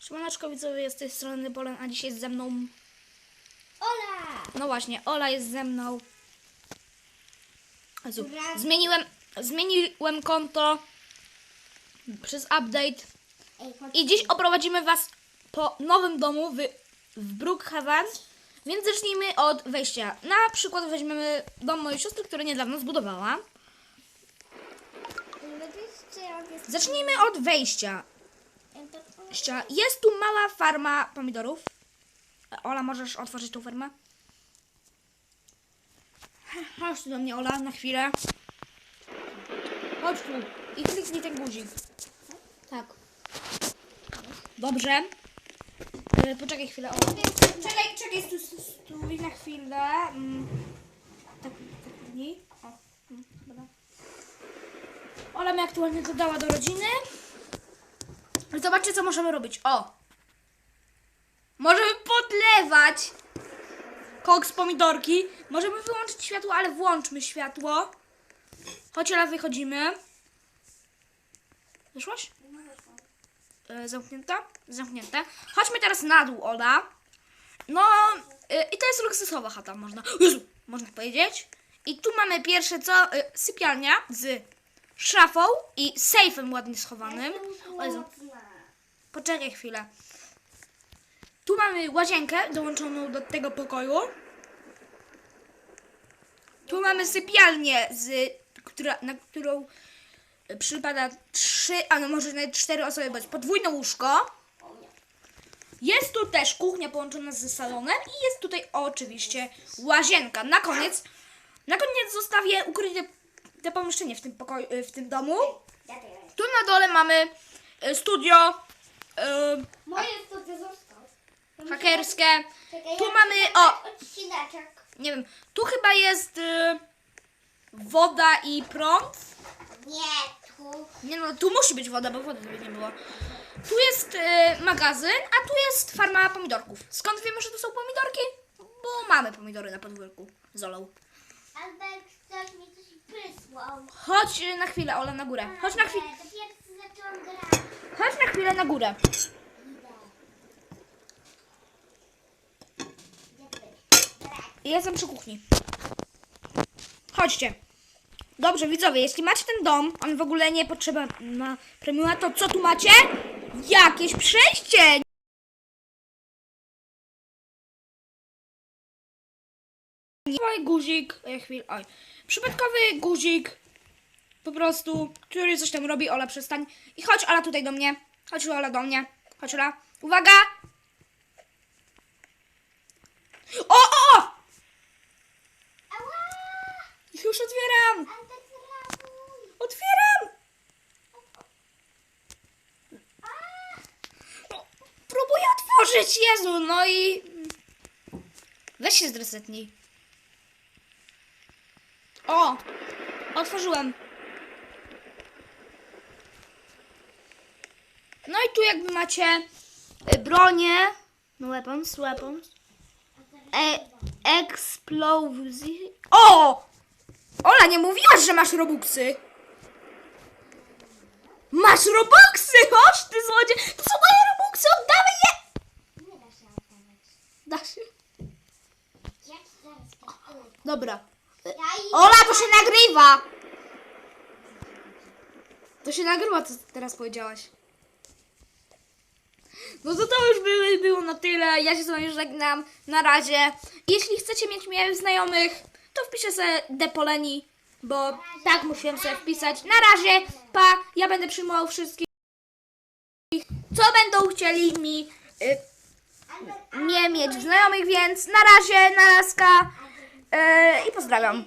Siemaneczko widzowie, z tej strony Bolen, a dzisiaj jest ze mną... Ola! No właśnie, Ola jest ze mną. Jezu, Ura. zmieniłem, zmieniłem konto przez update i dziś oprowadzimy was po nowym domu w, w Brookhaven. Więc zacznijmy od wejścia. Na przykład weźmiemy dom mojej siostry, który niedawno zbudowała. Zacznijmy od wejścia. Jest tu mała farma pomidorów. Ola, możesz otworzyć tą farmę? Chodź tu do mnie, Ola, na chwilę. Chodź tu i kliknij ten guzik. Tak. Dobrze. E, poczekaj chwilę, Ola. Czekaj, czekaj, stój, stój, na chwilę. Mm. Tak, tak, kliknij. O, mm, dobra. Ola mnie aktualnie dodała do rodziny. Zobaczcie, co możemy robić. O! Możemy podlewać koks pomidorki. Możemy wyłączyć światło, ale włączmy światło. Chodź, Ola, wychodzimy. Wyszłaś? E, zamknięta? Zamknięta. Chodźmy teraz na dół, Ola. No, e, i to jest luksusowa chata, można. Jezu, można powiedzieć. I tu mamy pierwsze co? E, sypialnia z szafą i sejfem ładnie schowanym. O Jezu. Poczekaj chwilę. Tu mamy łazienkę dołączoną do tego pokoju. Tu mamy sypialnię, z, która, na którą przypada trzy, a no może nawet cztery osoby, jest podwójne łóżko. Jest tu też kuchnia połączona ze salonem i jest tutaj oczywiście łazienka. Na koniec, na koniec zostawię ukryte te pomieszczenie w tym pokoju, w tym domu. Tu na dole mamy e, studio Moje studio zostało. hakerskie. Czekaj, Tu ja mamy, muszę o, dać Odcineczek. nie wiem, tu chyba jest e, woda i prąd. Nie, tu. Nie no, tu musi być woda, bo wody by nie było. Tu jest e, magazyn, a tu jest farma pomidorków. Skąd wiemy, że to są pomidorki? Bo mamy pomidory na podwórku z Olą. Albert ktoś mi coś przysłał. Chodź na chwilę, Ola, na górę. Chodź na chwilę zaczęłam grać. Chodź na chwilę na górę. Jestem przy kuchni. Chodźcie. Dobrze, widzowie, jeśli macie ten dom, on w ogóle nie potrzeba na premiuma, to co tu macie? Jakieś przejście! Oj, guzik, chwil, oj. Przypadkowy guzik, po prostu, który coś tam robi. Ola, przestań. I chodź, Ola, tutaj do mnie. Chodź, Ola, do mnie. Chodź, Ola. Uwaga! O, o, o! Już otwieram! Otwieram! Próbuję otworzyć, Jezu, no i... Weź się zresetnij. O! Otworzyłem. No i tu jakby macie y, bronię. No weapons, weapons. E, explosive. O! Ola, nie mówiłaś, że masz robuxy. Masz robuxy! Chodź, ty złodziej! To są moje robuxy, oddawaj je! Nie da się. Da powiem. Dobra. Ola, to się nagrywa! To się nagrywa, co teraz powiedziałaś. No to to już by, było na tyle. Ja się z wami żegnam. Na razie. Jeśli chcecie mieć mnie znajomych, to wpiszę sobie Depoleni, bo tak musiałem sobie wpisać. Na razie, pa, ja będę przyjmował wszystkich, co będą chcieli mi y, nie mieć znajomych, więc na razie, na laska y, i pozdrawiam.